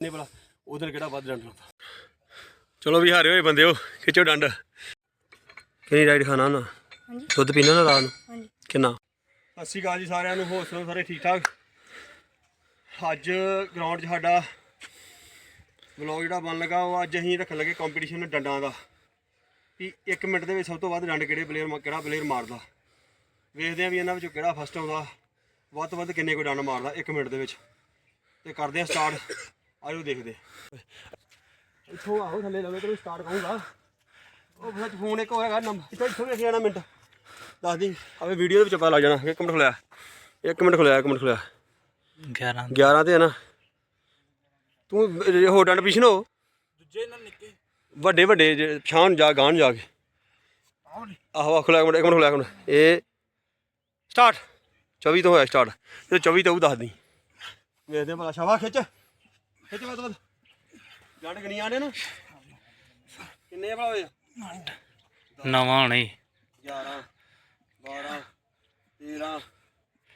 ਨਹੀਂ ਭਲਾ ਉਧਰ ਕਿਹੜਾ ਵੱਧ ਡੰਡ ਲਾਉਂਦਾ ਚਲੋ ਵੀ ਹਾਰੇ ਹੋਏ ਬੰਦਿਓ ਖਿੱਚੋ ਡੰਡ। ਕਿਹੜੀ ਰਾਈਡ ਖਾਣਾ ਨਾ ਹਾਂਜੀ। ਦੁੱਧ ਪੀਣਾ ਨਾ ਰਾਤ ਨੂੰ? ਹਾਂਜੀ। ਕਿੰਨਾ? ਸਤਿ ਸ਼੍ਰੀ ਅਕਾਲ ਜੀ ਸਾਰਿਆਂ ਨੂੰ ਹੋਰ ਸੁਣੋ ਸਾਰੇ ਠੀਕ ਠਾਕ ਅੱਜ ਗਰਾਊਂਡ 'ਚ ਸਾਡਾ ਵਲੌਗ ਜਿਹੜਾ ਬਣ ਲੱਗਾ ਉਹ ਅੱਜ ਅਸੀਂ ਰੱਖਣ ਲੱਗੇ ਕੰਪੀਟੀਸ਼ਨ ਡੰਡਾਂ ਦਾ। ਵੀ 1 ਮਿੰਟ ਦੇ ਵਿੱਚ ਸਭ ਤੋਂ ਵੱਧ ਡੰਡ ਕਿਹੜੇ ਪਲੇਅਰ ਕਿਹੜਾ ਪਲੇਅਰ ਮਾਰਦਾ? ਵੇਖਦੇ ਆਂ ਵੀ ਇਹਨਾਂ ਵਿੱਚੋਂ ਕਿਹੜਾ ਫਸਟ ਆਉਂਦਾ। ਵੱਧ ਤੋਂ ਵੱਧ ਕਿੰਨੇ ਕੋਈ ਡੰਡ ਮਾਰਦਾ 1 ਮਿੰਟ ਦੇ ਵਿੱਚ। ਤੇ ਕਰਦੇ ਆ ਸਟਾਰਟ ਆਜੋ ਦੇਖਦੇ। ਇੱਥੋਂ ਆਓ ਥੱਲੇ ਲਵੇ ਤੇ ਸਟਾਰਟ ਕਹੂੰਗਾ ਉਹ ਵਿੱਚ ਫੋਨ ਇੱਕ ਹੋਏਗਾ ਨੰਬਰ ਇੱਥੋਂ ਇੱਥੋਂ ਵੇਖ ਜਾਣਾ ਮਿੰਟ। ਦੱਸ ਦੀ ਆਵੇ ਵੀਡੀਓ ਦੇ ਵਿੱਚ ਪਤਾ ਲੱਗ ਜਾਣਾ। ਇੱਕ ਮਿੰਟ ਖੁੱਲਿਆ। ਇੱਕ ਮਿੰਟ ਖੁੱਲਿਆ ਇੱਕ ਮਿੰਟ ਖੁੱਲਿਆ। 11 11 ਤੇ ਹੈ ਨਾ। ਤੂੰ ਇਹ ਹੋਰ ਡੰਡ ਪਿਛਨ ਹੋ। ਦੂਜੇ ਨਾਲ ਨਿੱਕੇ। ਵੱਡੇ ਵੱਡੇ ਜੇ ਪਛਾਣ ਜਾ ਗਾਣ ਜਾ ਕੇ। ਆਹੋ ਆਹ ਖੁੱਲਿਆ ਇੱਕ ਮਿੰਟ ਇੱਕ ਮਿੰਟ ਖੁੱਲਿਆ ਇੱਕ ਮਿੰਟ। ਇਹ ਸਟਾਰਟ 24 ਤੋਂ ਹੋਇਆ ਸਟਾਰਟ ਤੇ 24 ਤੋਂ ਦੱਸ ਦੀ। ਵੇਖਦੇ ਆ ਭਲਾ ਸ਼ਾਬਾ ਖਿੱਚ। ਖਿੱਚ ਵੱਧ ਵੱਧ। ਨੇ ਨਾ। ਕਿੰਨੇ ਭਲਾ ਹੋਏ? ਨਵਾਂ ਹੋਣੀ 11 12 13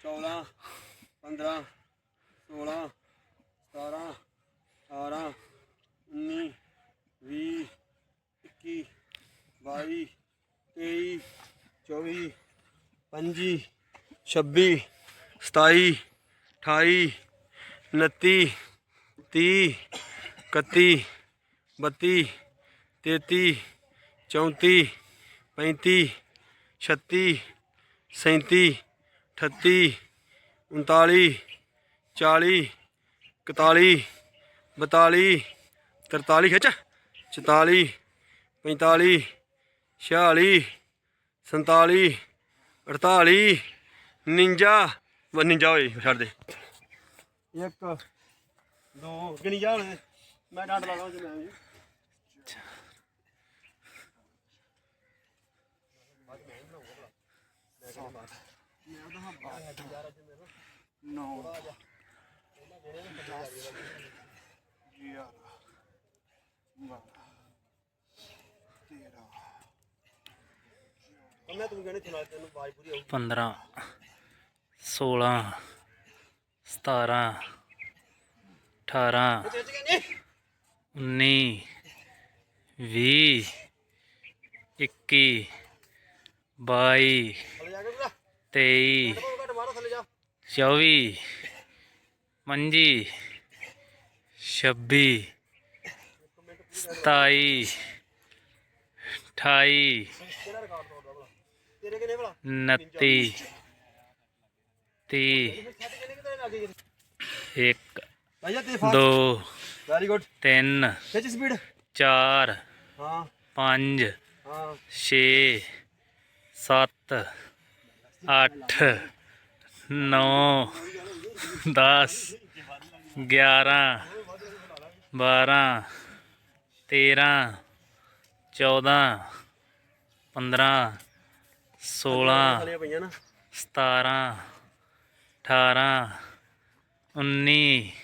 14 15 16 17 18 19 20 21 22 23 24 25 26 27 28 29 30 31 32 33 34 35 36 37 38 39 40 41 42 43 ਖਿੱਚ 44 45 46 47 48 49 ਬ 49 ਹੋਏ ਛੱਡ ਦੇ। ਇੱਕ ਦੋ ਗਿਣੀ ਜਾ ਹੁਣ। ਮੈਂ ਡੰਡ ਲਾ ਲਾਂ ਜੀ ਮੈਂ ਵੀ ਕੰਮੇ ਤੂੰ ਕਹਿੰਦੇ ਚਲਾ ਤੈਨੂੰ ਆਵਾਜ਼ ਪੂਰੀ ਆਊ 15 16 17 18 ਚੱਜ ਕਹਿੰਦੇ 19 20 21 22 ਥੱਲੇ ਛੱਬੀ ਸਤਾਈ ਪੂਰਾ 23 ਘੱਟ ਘੱਟ ਮਾਰੋ ਥੱਲੇ ਜਾ 24 25 26 27 28 ਕਿਹੜਾ ਰਿਕਾਰਡ ਤੋੜਦਾ ਭਲਾ ਤੇਰੇ ਕਿੰਨੇ ਭਲਾ 29 30 ਛੱਡ ਕਿੰਨੇ ਕਿਤੇ ਲੱਗੇ 1 ਭਾਈਆ ਤੇ ਫਾਸਟ 2 ਵੈਰੀ ਗੁੱਡ 3 ਖਿੱਚ ਸਪੀਡ 4 ਹਾਂ। 5 ਹਾਂ। 6 7 8 9 10 11 12 13 14 15 16 ਥੱਲੇ ਪਈਆਂ ਨਾ। 17 18 19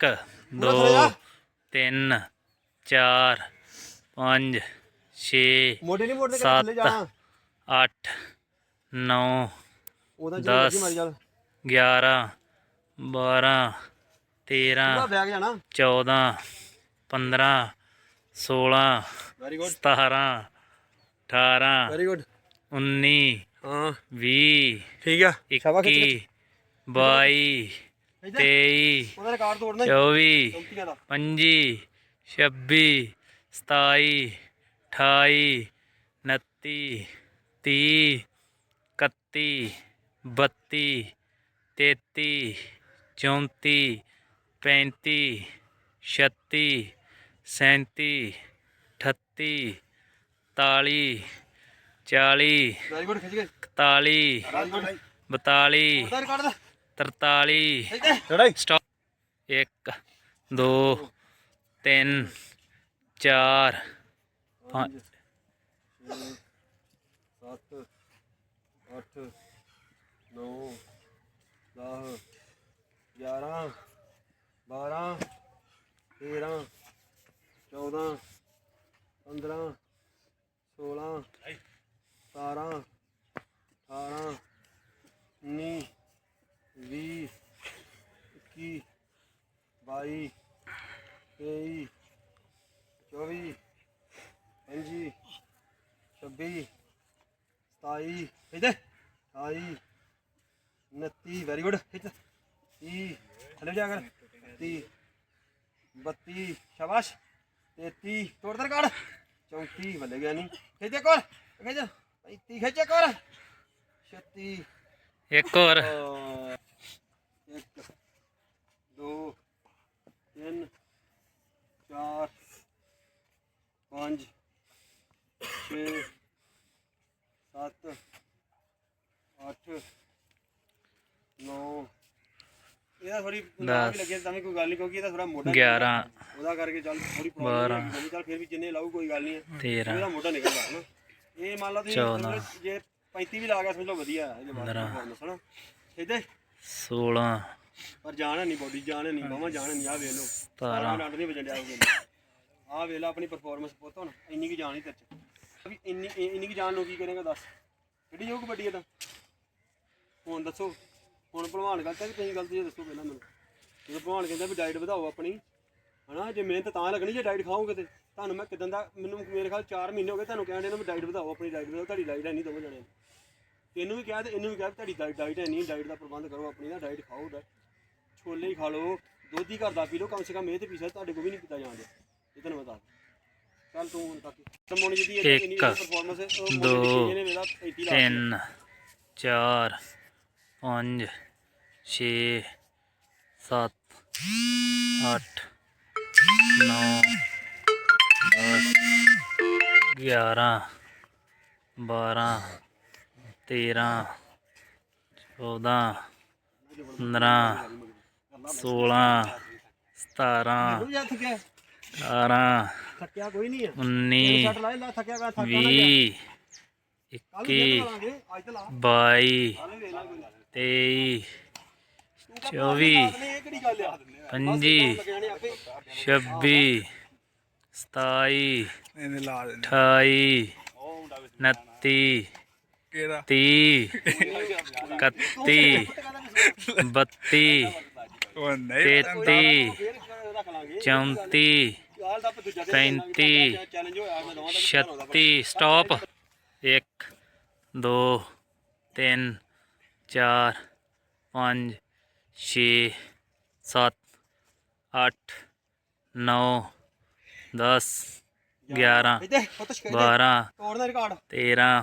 1 2 3 4 5 6 ਮੋਢੇ ਨਹੀਂ ਮੋੜਨੇ ਸੱਤ। ਥੱਲੇ ਜਾਣਾ? 8 9 ਉਹਦਾ ਦਸ। ਜੀ ਮਾਰੀ ਚੱਲ 11 12 13 ਪੂਰਾ ਬੈਗ ਜਾਣਾ। 14 15 16 ਵੈਰੀ ਗੁੱਡ 17 18 ਵੈਰੀ ਗੁੱਡ 19 ਹਾਂ। 20 ਠੀਕ ਆ। ਸ਼ਾਬਾ ਖਿੱਚ 21 22 ਇੱਧਰ 23 ਉਹਦਾ ਰਿਕਾਰਡ ਤੋੜਨਾ ਹੀ। 24 ਚੌਂਕੀਆਂ ਦਾ। 25 26 27 28 29 30 31 32 33 34 35 36 37 38 39 40 ਵੈਰੀ ਗੁੱਡ ਖਿੱਚ ਗਏ 41 ਵੈਰੀ ਗੁੱਡ 42 ਉਹਦਾ ਰਿਕਾਰਡ ਦਾ 43 ਇੱਧਰ ਲੜਾਈ ਸਟਾਪ 1 2 ਤਿੰਨ ਚਾਰ ਪੰਜ ਛੇ ਸੱਤ ਅੱਠ ਨੌ ਦਸ ਗਿਆਰਾਂ ਬਾਰਾਂ ਤੇਰਾਂ ਚੌਦਾਂ ਪੰਦਰਾਂ ਸੋਲਾਂ ਸਤਾਰਾਂ ਅਠਾਰਾਂ ਉੱਨੀ ਵੀਹ ਇੱਕੀ ਬਾਈ ਤੇਈ ਚੌਵੀ ਪੰਜੀ ਛੱਬੀ ਸਤਾਈ ਇੱਧਰ ਅਠਾਈ ਉਨੱਤੀ ਵੈਰੀ ਗੁੱਡ ਇੱਧਰ ਤੀਹ ਥੱਲੇ ਜਾ ਕਰ ਤੀਹ ਬੱਤੀ ਸ਼ਾਬਾਸ਼ ਤੇਤੀ ਤੋੜ ਦਰ ਕਰ ਚੌਂਤੀ ਬੱਲੇ ਗਿਆ ਨਹੀਂ ਖਿੱਚ ਕੋਰ ਖਿੱਚ ਪੈਂਤੀ ਖਿੱਚ ਕੋਰ ਛੱਤੀ ਇੱਕ ਹੋਰ। ਅਹ, ਇੱਕ ਦੋ ਤਿੰਨ ਚਾਰ ਪੰਜ ਛੇ ਸੱਤ ਅੱਠ ਨੌ ਇਹਦਾ ਥੋੜੀ ਨਾਮ ਵੀ ਦਸ, ਲੱਗੇ ਤਾਂ ਵੀ ਕੋਈ ਗੱਲ ਨਹੀਂ ਕਿਉਂਕਿ ਇਹਦਾ ਥੋੜਾ ਮੋਢਾ 11 ਉਹਦਾ ਕਰਕੇ ਚੱਲ ਥੋੜੀ ਬਾਰਾਂ, ਪ੍ਰੋਬਲਮ ਚੱਲ ਫਿਰ ਵੀ ਜਿੰਨੇ ਲਾਊ ਕੋਈ ਗੱਲ ਨਹੀਂ ਹੈ 13 ਇਹਦਾ ਮੋਢਾ ਨਿਕਲਦਾ ਹਨਾ ਇਹ ਮੰਨ ਲਓ ਤੁਸੀਂ ਚੌਦਾਂ, ਸਮਝ ਲਓ ਜੇ 35 ਵੀ ਲਾ ਗਿਆ ਸਮਝ ਲਓ ਵਧੀਆ ਹੈ ਇਹਦੇ ਬਾਅਦ ਪੰਦਰਾਂ, performance, ਹਨਾ ਇਹਦੇ 16 ਪਰ ਜਾਣ ਨਹੀਂ ਬੋਡੀ ਜਾਣ ਨਹੀਂ ਬਾਵਾ ਜਾਣ ਨਹੀਂ ਆ ਨਹੀਂ ਵਜਣ ਡਿਆ ਆ ਵੇਖ ਲਾ ਆਪਣੀ ਪਰਫਾਰਮੈਂਸ ਪੁੱਤ ਹੁਣ ਇੰਨੀ ਕੀ ਜਾਣ ਹੀ ਤੇਰੇ ਚ। ਵੀ ਇੰਨੀ ਇੰਨੀ ਕੀ ਜਾਣ ਨੂੰ ਕੀ ਕਰੇਗਾ ਦੱਸ। ਕਿਹੜੀ ਯੋਗ ਕਬੱਡੀ ਹੈ ਤਾਂ? ਹੁਣ ਦੱਸੋ ਹੁਣ ਭਲਵਾਨ ਗਲਤ ਹੈ ਕਿ ਤੁਸੀਂ ਗਲਤ ਹੈ ਦੱਸੋ ਪਹਿਲਾਂ ਮੈਨੂੰ। ਜਦੋਂ ਭਲਵਾਨ ਕਹਿੰਦਾ ਵੀ ਡਾਈਟ ਵਧਾਓ ਆਪਣੀ ਹਨਾ ਜੇ ਮਿਹਨਤ ਤਾਂ ਲੱਗਣੀ ਜੇ ਡਾਈਟ ਖਾਓਗੇ ਤੇ। ਤੁਹਾਨੂੰ ਮੈਂ ਕਿਦਾਂ ਦਾ ਮੈਨੂੰ ਮੇਰੇ ਖਿਆਲ 4 ਮਹੀਨੇ ਹੋ ਗਏ ਤੁਹਾਨੂੰ ਕਹਿਣ ਦੇ ਨਾ ਵੀ ਡਾਈਟ ਵਧਾਓ ਆਪਣੀ ਡਾਈਟ ਵਧਾਓ ਤੁਹਾਡੀ ਡਾਈਟ ਨਹੀਂ ਦੋਵੇਂ ਜਣੇ। ਤੈਨੂੰ ਵੀ ਕਿਹਾ ਤੇ ਇਹਨੂੰ ਵੀ ਕਿਹਾ ਤੁਹਾਡੀ ਡਾਈਟ ਹੈ ਨਹੀਂ ਡਾਈਟ ਦਾ ਪ੍ਰਬੰਧ ਕਰੋ ਆਪਣੀ ਦਾ ਡਾਈਟ ਖਾਓ ਡਾਈਟ ਛੋਲੇ ਹੀ ਖਾ ਲਓ ਦੁੱਧ ਹੀ ਘਰ ਦਾ ਪੀ ਲਓ ਕਮ ਸੇ ਕਮ ਇਹ ਤੇ ਪੀਸਾ ਤੁਹਾਡੇ ਕੋਲ ਵੀ ਨਹੀਂ ਪੀਤਾ ਜਾਂਦਾ ਇਹ ਤੁਹਾਨੂੰ ਬਤਾ ਚੱਲ ਤੂੰ ਹੁਣ ਤੱਕ ਤਮੋਣੀ ਜਿਹਦੀ ਇੱਕ, ਇੰਨੀ ਪਰਫਾਰਮੈਂਸ ਦੋ, ਮੋਟੀ ਇਹਨੇ ਵੇਲਾ 35 ਲਾ ਦਿੱਤੀ। 3 4 5 6 7 8 9 10 11 12 13 14 15 16 17 ਉਹ ਯਾਰ ਥੱਕਿਆ 18 ਥੱਕਿਆ ਕੋਈ ਨਹੀਂ ਹੈ 19 ਛੱਡ ਲਾ ਲਾ ਥੱਕਿਆ ਗਾ ਥੱਕਾ ਨਾ 20 ਕੱਲ 21 ਲਾਂਗੇ ਅੱਜ ਤਾਂ ਲਾ 22 ਹਾਲੇ ਵੇਖ ਲਾ ਕੋਈ 23 ਤੂੰ ਤਾਂ 24 ਇਹ ਕਿਹੜੀ ਗੱਲ ਆ 25 ਲੱਗਣੇ ਆਪੇ 26 27 ਇਹਨੇ ਲਾ ਦੇਣੇ 28 29 ਕਿਹੜਾ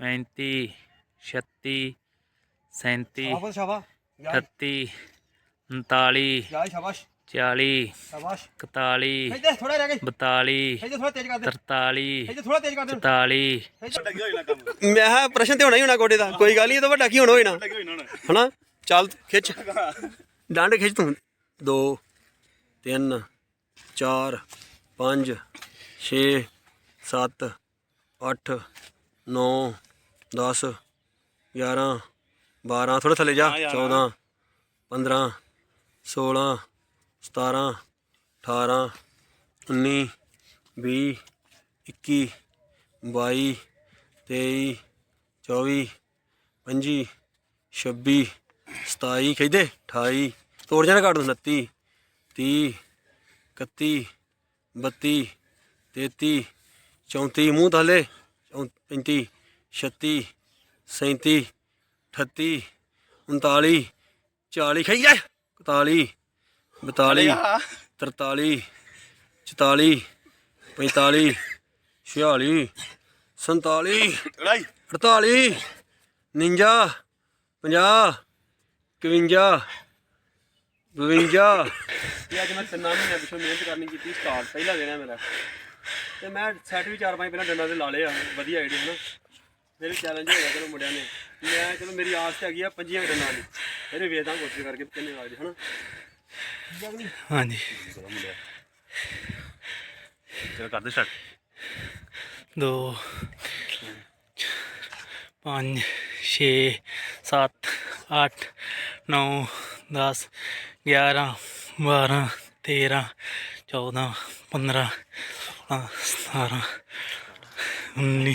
35 36 37 ਆਫਤ ਸ਼ਾਬਾ 38 39 ਜਾਈ ਸ਼ਾਬਾਸ਼। 40 ਸ਼ਾਬਾਸ਼। 41 ਇੱਥੇ ਥੋੜਾ ਰਹਿ ਗਿਆ 42 ਇੱਥੇ ਥੋੜਾ ਤੇਜ਼ ਕਰ ਦੇ। 43 ਇੱਥੇ ਥੋੜਾ ਤੇਜ਼ ਕਰ ਦੇ। 44 ਮੈਂ ਕਿਹਾ ਪ੍ਰਸ਼ਨ ਤੇ ਹੋਣਾ ਹੀ ਹੋਣਾ ਗੋਡੇ ਦਾ। ਕੋਈ ਗੱਲ ਨਹੀਂ ਇਹ ਤਾਂ ਵੱਡਾ ਕੀ ਹੋਣਾ ਹੋਣਾ। ਹਨਾ? ਚੱਲ ਖਿੱਚ। ਡੰਡ ਖਿੱਚ ਤੂੰ। 2 3 4 5 6 7 8 9 10 11 12 ਥੋੜਾ ਥੱਲੇ ਜਾ 14 15 16 17 18 19 20 21 22 23 24 25 26 27 ਖਿੱਚਦੇ 28 ਤੋੜ ਜਾਣਾ ਦੂੰ 29 30 31 32 33 34 ਮੂੰਹ ਥੱਲੇ 35 36 37 38 39 40 ਖਿੱਚ ਜਾ 41 42 43 44 45 46 47 48 49 50 51 52 ਇਹ ਅੱਜ ਮੈਂ ਤਿੰਨਾਂ ਮਹੀਨਿਆਂ ਪਿਛੋਂ ਮਿਹਨਤ ਕਰਨੀ ਕੀਤੀ ਸਟਾਰਟ ਪਹਿਲਾ ਹੈ ਮੇਰਾ। ਤੇ ਮੈਂ ਸੈਟ ਵੀ ਚਾਰ ਪੰਜ ਪਹਿਲਾਂ ਡੰਡਾ ਦੇ ਲਾ ਲਏ ਆ ਵਧੀਆ ਆਈਡੀ ਹਨਾ ਮੇਰੇ ਚੈਲੰਜ ਹੋਇਆ ਚਲੋ ਮੁੰਡਿਆਂ ਨੇ। ਮੈਂ ਚਲੋ ਮੇਰੀ ਆਸ ਤੇ ਹੈਗੀ ਆ ਪੰਜੀਆਂ ਦੇ। ਨਾਲ ਇਹਨੇ ਵੇਦਾਂ ਕੋਸ਼ਿਸ਼ ਕਰਕੇ ਕਿੰਨੇ ਵਾਰ ਹਨਾ? ਹਾਂਜੀ। ਚਲੋ ਮੁੰਡਿਆ। ਚਲੋ ਕਰਦੇ ਸਟਾਰਟ 2 5 6 7 8 9 10 11 12 13 14 15 17 19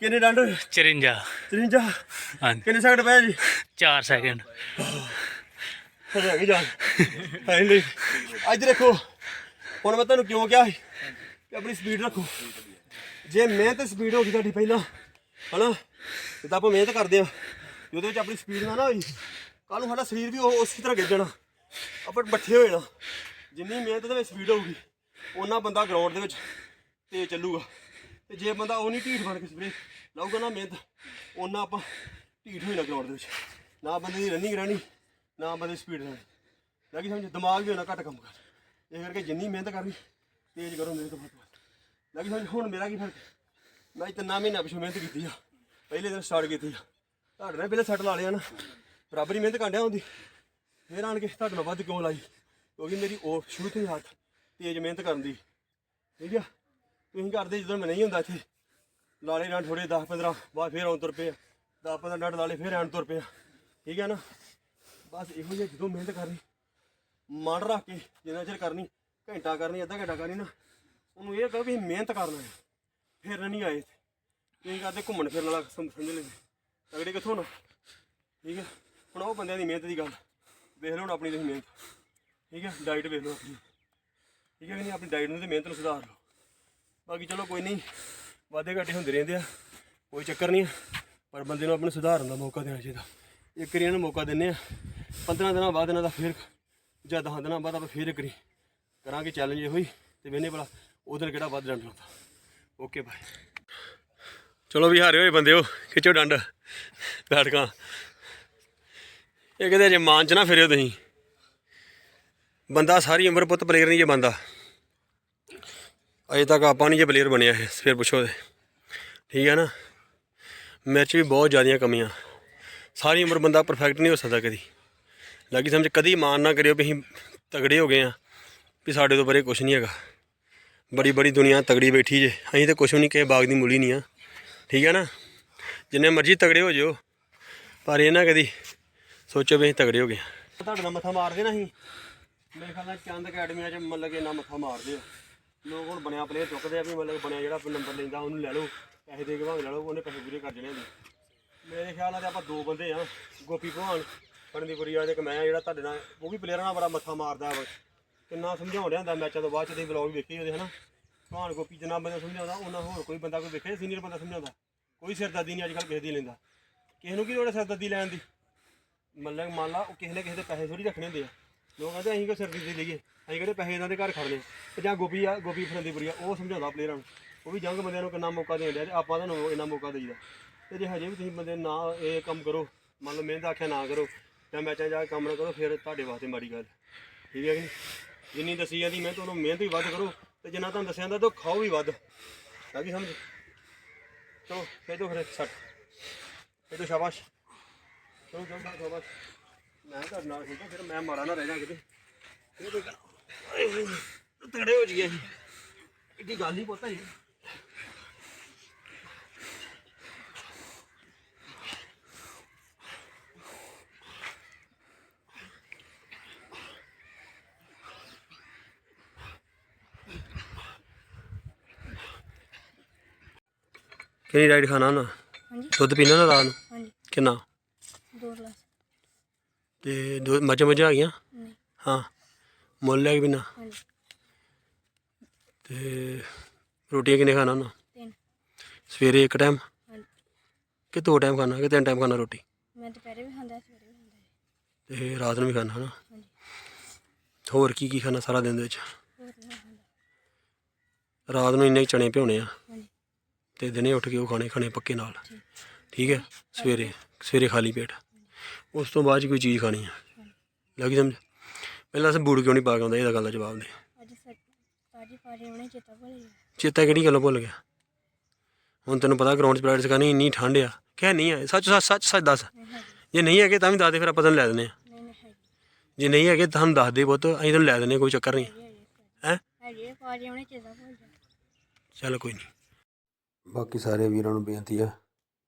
ਕਿੰਨੇ ਡੰਡ 54 53 ਹਾਂਜੀ। ਕਿੰਨੇ ਸੈਕਿੰਡ ਪਏ ਜੀ? 4 ਸੈਕਿੰਡ ਫਿਰ ਹੈਗੀ ਜਾਨ। ਫਾਈਨਲੀ ਅੱਜ ਦੇਖੋ ਹੁਣ ਮੈਂ ਤੁਹਾਨੂੰ ਕਿਉਂ ਕਿਹਾ ਸੀ? ਕਿ ਆਪਣੀ ਸਪੀਡ ਰੱਖੋ। ਜੇ ਮਿਹਨਤ ਸਪੀਡ ਹੋ ਗਈ ਤੁਹਾਡੀ ਪਹਿਲਾਂ ਹਨਾ? ਜਿੱਦਾਂ ਆਪਾਂ ਮਿਹਨਤ ਕਰਦੇ ਆ ਉਹਦੇ ਵਿੱਚ ਆਪਣੀ ਸਪੀਡ ਨਾ ਨਾ ਹੋਈ ਕੱਲ ਨੂੰ ਸਾਡਾ ਸਰੀਰ ਵੀ ਉਸੇ ਤਰ੍ਹਾਂ ਗਿਰ ਜਾਣਾ। ਆਪਾਂ ਬੱਠੇ ਹੋਏ ਨਾ। ਜਿੰਨੀ ਮਿਹਨਤ ਦੇ ਵਿੱਚ ਸਪੀਡ ਹੋਊਗੀ ਉਹਨਾਂ ਬੰਦਾ ਗਰਾਊਂਡ ਦੇ ਵਿੱਚ ਤੇ ਚੱਲੂਗਾ। ਤੇ ਜੇ ਬੰਦਾ ਉਹ ਨਹੀਂ ਢੀਠ ਬਣ ਕੇ ਸਪੀਡ ਲਾਊਗਾ ਨਾ ਮਿਹਨਤ ਉਹਨਾਂ ਆਪਾਂ ਢੀਠ ਹੋਈ ਨਾ ਗਰਾਊਂਡ ਦੇ ਵਿੱਚ। ਨਾ ਬੰਦੇ ਦੀ ਰਨਿੰਗ ਰਹਿਣੀ, ਨਾ ਬੰਦੇ ਸਪੀਡ ਰਹਿਣੀ। ਲੱਗੀ ਸਮਝ? ਦਿਮਾਗ ਵੀ ਹੋਣਾ ਘੱਟ ਕੰਮ ਕਰ। ਇਹ ਕਰਕੇ ਜਿੰਨੀ ਮਿਹਨਤ ਕਰਨੀ, ਤੇਜ਼ ਕਰੋ ਮੇਰੇ ਬਹੁਤ ਵੱਧ। ਲੱਗੀ ਸਮਝ? ਹੁਣ ਮੇਰਾ ਕੀ ਫ਼ਰਕ? ਮੈਂ ਅੱਜ ਤਿੰਨਾਂ ਮਹੀਨਿਆਂ ਪਿਛੋਂ ਮਿਹਨਤ ਕੀਤੀ ਆ। ਪਹਿਲੇ ਦਿਨ ਸਟਾਰਟ ਕੀਤੀ ਆ। ਤੁਹਾਡੇ ਨਾਲ ਪਹਿਲੇ ਸੈੱਟ ਲਾ ਲਿਆ ਨਾ। ਬਰਾਬਰ ਹੀ ਮਿਹਨਤ ਕਾਂਡਿਆ ਹੁੰਦੀ। ਫਿਰ ਆਣ ਕੇ ਤੁਹਾਡੇ ਨਾਲ ਵੱਧ ਕਿਉਂ ਲਾਈ? ਕਿਉਂਕਿ ਮੇਰੀ ਉਹ ਸ਼ੁਰੂ ਤੋਂ ਹੀ ਹੱਥ ਤੇਜ਼ ਮਿਹਨਤ ਕਰਨ ਦੀ। ਠੀਕ ਆ? ਤੁਸੀਂ ਕਰਦੇ ਜਦੋਂ ਮੈਂ ਨਹੀਂ ਹੁੰਦਾ ਇੱਥੇ। ਲਾਲੇ ਨਾਲ ਥੋੜੇ 10 15 ਬਾਅਦ ਫਿਰ ਆਉਣ ਤੁਰ ਪਏ 10 15 ਡਾਟ ਲਾਲੇ ਫਿਰ ਆਉਣ ਤੁਰ ਪਿਆ ਠੀਕ ਹੈ ਨਾ? ਬਸ ਇਹੋ ਜਿਹਾ ਜਦੋਂ ਮਿਹਨਤ ਕਰਨੀ ਮਨ ਰੱਖ ਕੇ ਜਿੰਨਾ ਚਿਰ ਕਰਨੀ, ਘੰਟਾ ਕਰਨੀ, ਅੱਧਾ ਘੰਟਾ ਕਰਨੀ ਨਾ, ਉਹਨੂੰ ਇਹ ਕਹੋ ਵੀ ਮਿਹਨਤ ਕਰਨਾ ਹੈ ਫਿਰ ਨਹੀਂ ਆਏ ਇੱਥੇ। ਤੁਸੀਂ ਕਰਦੇ ਘੁੰਮਣ ਫਿਰਨ ਵਾਲਾ ਸਮਝ ਲੈਂਦੇ। ਤਗੜੇ ਕਿੱਥੋਂ ਨਾ ਠੀਕ ਹੈ ਹੁਣ ਉਹ ਬੰਦਿਆਂ ਦੀ ਮਿਹਨਤ ਦੀ ਗੱਲ। ਵੇਖ ਲਓ ਆਪਣੀ ਤੁਸੀਂ ਮਿਹਨਤ। ਠੀਕ ਹੈ ਡਾਈਟ ਵੇਖ ਲਓ ਆਪਣੀ। ਠੀਕ ਹੈ ਕਿ ਨਹੀਂ? ਆਪਣੀ ਡਾਈਟ ਨੂੰ ਤੇ ਮਿਹਨਤ ਨੂੰ ਸੁਧਾਰ ਲਓ। ਬਾਕੀ ਚਲੋ ਕੋਈ ਨਹੀਂ, ਵਾਧੇ ਘਾਟੇ ਹੁੰਦੇ ਰਹਿੰਦੇ ਆ, ਕੋਈ ਚੱਕਰ ਨਹੀਂ ਆ। ਪਰ ਬੰਦੇ ਨੂੰ ਆਪਣੇ ਸੁਧਾਰਨ ਦਾ ਮੌਕਾ ਦੇਣਾ ਚਾਹੀਦਾ। ਇੱਕ ਵਾਰੀ ਇਹਨਾਂ ਨੂੰ ਮੌਕਾ ਦਿੰਨੇ ਆ 15 ਦਿਨਾਂ ਬਾਅਦ ਇਹਨਾਂ ਦਾ ਫਿਰ ਜਾਂ 10 ਦਿਨਾਂ ਬਾਅਦ ਆਪਾਂ ਫਿਰ ਇੱਕ ਵਾਰੀ ਕਰਾਂਗੇ ਚੈਲੰਜ ਇਹੋ ਹੀ, ਤੇ ਵੇਨੇ ਭਲਾ ਉਧਰ ਕਿਹੜਾ ਵੱਧ ਡੰਡ ਲਾਉਂਦਾ। ਓਕੇ ਬਾਏ ਚਲੋ ਵੀ ਹਾਰੇ ਹੋਏ ਬੰਦਿਓ ਖਿੱਚੋ ਡੰਡ। ਗਾੜਕਾਂ ਇਹ ਕਹਿੰਦੇ ਜੇ ਮਾਨ ਚ ਨਾ ਫਿਰਿਓ ਤੁਸੀਂ। ਬੰਦਾ ਸਾਰੀ ਉਮਰ ਪੁੱਤ ਪਲੇਅਰ ਨਹੀਂ ਜੇ ਬੰਦਾ ਅਜੇ ਤੱਕ ਆਪਾਂ ਨਹੀਂ ਜੇ ਪਲੇਅਰ ਬਣਿਆ ਹੈ ਫਿਰ ਪੁੱਛੋ ਠੀਕ ਹੈ ਨਾ? ਮੇਰੇ 'ਚ ਵੀ ਬਹੁਤ ਜ਼ਿਆਦੀਆਂ ਕਮੀਆਂ। ਸਾਰੀ ਉਮਰ ਬੰਦਾ ਪਰਫੈਕਟ ਨਹੀਂ ਹੋ ਸਕਦਾ ਕਦੀ। ਲੱਗੀ ਸਮਝ, ਕਦੀ ਮਾਨ ਨਾ ਕਰਿਓ ਵੀ ਅਸੀਂ ਤਗੜੇ ਹੋ ਗਏ ਆ ਵੀ ਸਾਡੇ ਤੋਂ ਪਰੇ ਕੁਝ ਨਹੀਂ ਹੈਗਾ। ਬੜੀ ਬੜੀ ਦੁਨੀਆ ਤਗੜੀ ਬੈਠੀ ਜੇ, ਅਸੀਂ ਤਾਂ ਕੁਝ ਵੀ ਨਹੀਂ, ਕਿਸੇ ਬਾਗ ਦੀ ਮੂਲੀ ਨਹੀਂ ਆ ਠੀਕ ਹੈ ਨਾ? ਜਿੰਨੇ ਮਰਜ਼ੀ ਤਗੜੇ ਹੋ ਜਿਓ, ਪਰ ਇਹ ਨਾ ਕਦੀ ਸੋਚੋ ਵੀ ਅਸੀਂ ਤਗੜੇ ਹੋ ਗਏ ਤੁਹਾਡੇ ਨਾਲ ਮੱਥਾ ਮਾਰਦੇ ਨਾ ਅਸੀਂ। ਮੇਰੇ ਖਿਆਲ ਨਾਲ ਚੰਦ ਅਕੈਡਮੀਆਂ 'ਚ ਮਤਲਬ ਕਿ ਇੰਨਾ ਮੱਥਾ ਮਾਰਦੇ ਆ। ਲੋਕ ਹੁਣ ਬਣਿਆ ਪਲੇਅਰ ਚੁੱਕਦੇ ਆ ਵੀ ਮਤਲਬ ਬਣਿਆ ਜਿਹੜਾ ਨੰਬਰ ਲੈਂਦਾ, ਉਹਨੂੰ ਲੈ ਲਓ। ਪੈਸੇ ਦੇ ਕੇ ਭਾਵੇਂ ਲੈ ਲਓ, ਉਹਨੇ ਪੈਸੇ ਪੂਰੇ ਕਰ ਜਣੇ ਹੁੰਦੇ ਮੇਰੇ ਖਿਆਲ ਨਾਲ ਤੇ ਆਪਾਂ ਦੋ ਬੰਦੇ ਆ, ਗੋਪੀ ਭਗਵਾਨ ਪੜਨਦੀਪੁਰੀ ਵਾਲੇ ਤੇ ਇੱਕ ਮੈਂ ਆ ਜਿਹੜਾ ਤੁਹਾਡੇ ਨਾਲ, ਉਹ ਵੀ ਪਲੇਅਰਾਂ ਨਾਲ ਬੜਾ ਮੱਥਾ ਮਾਰਦਾ ਵਾ। ਕਿੰਨਾ ਸਮਝਾਉਣ ਡਿਆ ਹੁੰਦਾ ਮੈਚਾਂ ਤੋਂ ਬਾਅਦ ਚ, ਤੁਸੀਂ ਵਲੌਗ ਵੇਖੇ ਉਹਦੇ ਹਨਾ? ਭਗਵਾਨ, ਗੋਪੀ ਜਿੰਨਾ ਬੰਦਾ ਸਮਝਾਉਂਦਾ ਉਹਨਾਂ ਹੋਰ ਕੋਈ ਬੰਦਾ ਕੋਈ ਵੇਖੇ ਸੀਨੀਅਰ ਬੰਦਾ ਸਮਝਾਉਂਦਾ। ਕੋਈ ਸਿਰਦਰਦੀ ਨਹੀਂ ਅੱਜ ਕੱਲ੍ਹ ਕਿਸੇ ਦੀ ਲੈਂਦਾ। ਕਿਸੇ ਨੂੰ ਕੀ ਲੋੜ ਹੈ ਸਿਰਦਰਦੀ ਲੈਣ ਦੀ? ਮਤਲਬ ਮੰਨ ਲਾ, ਉਹ ਕਿਸੇ ਨੇ ਕਿਸੇ ਦੇ ਪੈਸੇ ਥੋੜੀ ਰੱਖਣੇ ਹੁੰਦੇ ਆ। ਲੋਕ ਕਹਿੰਦੇ ਅਸੀਂ ਕੋ ਦੇ ਲਈਏ ਅਸੀਂ ਕਿਹੜੇ ਪੈਸੇ ਇਹਨਾਂ ਦੇ ਘਰ ਖੜਨੇ ਤੇ ਜਾਂ ਗੋਪੀ ਆ, ਗੋਪੀ ਫਰੰਦੀਪੁਰੀ ਆ, ਉਹ ਸਮਝਾਉਂਦਾ ਪਲੇਅਰਾਂ ਨੂੰ ਉਹ ਵੀ ਜੰਗ ਬੰਦਿਆਂ ਨੂੰ ਕਿੰਨਾ ਮੌਕਾ ਦੇਣ ਡਿਆ ਤੇ ਆਪਾਂ ਤੁਹਾਨੂੰ ਇੰਨਾ ਮੌਕਾ ਦੇਈਦਾ। ਤੇ ਜੇ ਹਜੇ ਵੀ ਤੁਸੀਂ ਬੰਦੇ ਨਾ ਇਹ ਕੰਮ ਕਰੋ, ਮੰਨ ਲਓ ਮਿਹਨਤ ਆਖਿਆ ਨਾ ਕਰੋ, ਜਾਂ ਮੈਚਾਂ 'ਚ ਜਾ ਕੇ ਕੰਮ ਨਾ ਕਰੋ, ਫਿਰ ਤੁਹਾਡੇ ਵਾਸਤੇ ਮਾੜੀ ਗੱਲ। ਠੀਕ ਹੈ ਕਿ ਜਿੰਨੀ ਦੱਸੀ ਜਾਂਦੀ ਮਿਹਨਤ ਉਹਨੂੰ ਮਿਹਨਤ ਵੀ ਵੱਧ ਕਰੋ, ਤੇ ਜਿੰਨਾ ਤੁਹਾਨੂੰ ਦੱਸਿਆ ਜਾਂਦਾ ਤਾਂ ਖਾਓ ਵੀ ਵੱਧ। ਲੱਗੀ ਸਮਝ? ਚਲੋ, ਫੇਰ ਤੋਂ ਫਿਰ ਸੱਟ ਫੇਰ ਤੋਂ ਸ਼ਾਬਾਸ਼। ਚਲੋ ਚਲੋ ਕਿਹੜੀ ਰਾਈਡ ਖਾਣਾ ਨਾ ਦੁੱਧ ਪੀਣਾ ਨਾ ਰਾਤ ਨੂੰ? ਕਿੰਨਾ? ਦੋ ਗਲਾਸ। ਤੇ ਦੋ ਮੱਝਾਂ ਮੱਝਾਂ ਆ ਗਈਆਂ? ਨਹੀਂ। ਹਾਂ। ਮੁੱਲ ਲੈ ਕੇ ਹਾਂਜੀ। ਤੇ ਰੋਟੀਆਂ ਕਿੰਨੇ ਖਾਣਾ ਨਾ ਤਿੰਨ। ਸਵੇਰੇ ਇੱਕ ਟਾਈਮ ਹਾਂਜੀ। ਕਿ ਦੋ ਟਾਈਮ ਖਾਣਾ ਕਿ ਤਿੰਨ ਟਾਈਮ ਖਾਣਾ ਰੋਟੀ? ਮੈਂ ਦੁਪਹਿਰੇ ਵੀ ਖਾਂਦਾ ਸਵੇਰੇ ਵੀ ਖਾਂਦਾ। ਤੇ ਰਾਤ ਨੂੰ ਵੀ ਖਾਣਾ ਹਨਾ? ਹਾਂਜੀ। ਹੋਰ ਕੀ ਕੀ ਖਾਣਾ ਸਾਰਾ ਦਿਨ ਦੇ ਵਿੱਚ? ਹੋਰ ਨਹੀਂ ਖਾਂਦਾ। ਰਾਤ ਨੂੰ ਇੰਨੇ ਚਣੇ ਭਿਉਣੇ ਆ। ਹਾਂਜੀ। ਤੇ ਦਿਨੇ ਉੱਠ ਕੇ ਉਹ ਖਾਣੇ ਖਾਣੇ ਪੱਕੇ ਨਾਲ। ਠੀਕ। ਹੈ? ਸਵੇਰੇ ਸਵੇਰੇ ਖਾਲੀ ਪੇਟ। ਉਸ ਤੋਂ ਬਾਅਦ 'ਚ ਕੋਈ ਚੀਜ਼ ਖਾਣੀ ਆ। ਲੱਗੀ ਸਮਝ? ਪਹਿਲਾਂ ਅਸੀਂ ਬੂੜ ਕਿਉਂ ਨਹੀਂ ਪਾ ਕੇ ਆਉਂਦਾ? ਇਹਦਾ ਗੱਲ ਦਾ ਜਵਾਬ ਦੇ। ਅੱਜ ਉਹਨੇ ਚੇਤਾ ਭੁੱਲ ਗਿਆ। ਚੇਤਾ ਕਿਹੜੀ ਗੱਲੋਂ ਭੁੱਲ ਗਿਆ? ਹੁਣ ਤੈਨੂੰ ਪਤਾ ਗਰਾਊਂਡ 'ਚ ਪ੍ਰੈਕਟਿਸ ਕਰਨੀ ਇੰਨੀ ਠੰਡ ਆ। ਕਹਿ ਨਹੀਂ ਆ ਸੱਚ ਸੱਚ ਸੱਚ ਸੱਚ ਦੱਸ। ਜੇ ਨਹੀਂ ਹੈਗੇ ਤਾਂ ਵੀ ਦੱਸ ਦੇ ਫਿਰ ਆਪਾਂ ਤੈਨੂੰ ਲੈ ਦਿੰਦੇ ਆ। ਨਹੀਂ ਨਹੀਂ ਹੈਗੀ। ਜੇ ਨਹੀਂ ਹੈਗੇ ਤਾਂ ਸਾਨੂੰ ਦੱਸ ਦੇ ਪੁੱਤ ਅਸੀਂ ਤੈਨੂੰ ਲੈ ਦਿੰਦੇ ਹਾਂ, ਕੋਈ ਚੱਕਰ ਨਹੀਂ ਹੈ? ਹੈਗੀ ਪਾਰੇ ਉਹਨੇ ਚੇਤਾ ਭੁੱਲ ਗਿਆ। ਚੱਲ ਕੋਈ ਨਹੀਂ ਬਾਕੀ ਸਾਰੇ ਵੀਰਾਂ ਨੂੰ ਬੇਨਤੀ ਹੈ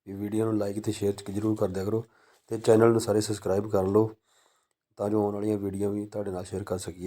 ਵੀ ਵੀਡੀਓ ਨੂੰ ਲਾਈਕ ਤੇ ਸ਼ੇਅਰ ਜ਼ਰੂਰ ਕਰ ਦਿਆ ਕਰੋ। ਅਤੇ ਚੈਨਲ ਨੂੰ ਸਾਰੇ ਸਬਸਕ੍ਰਾਈਬ ਕਰ ਲਓ ਤਾਂ ਜੋ ਆਉਣ ਵਾਲੀਆਂ ਵੀਡੀਓ ਵੀ ਤੁਹਾਡੇ ਨਾਲ ਸ਼ੇਅਰ ਕਰ ਸਕੀਏ।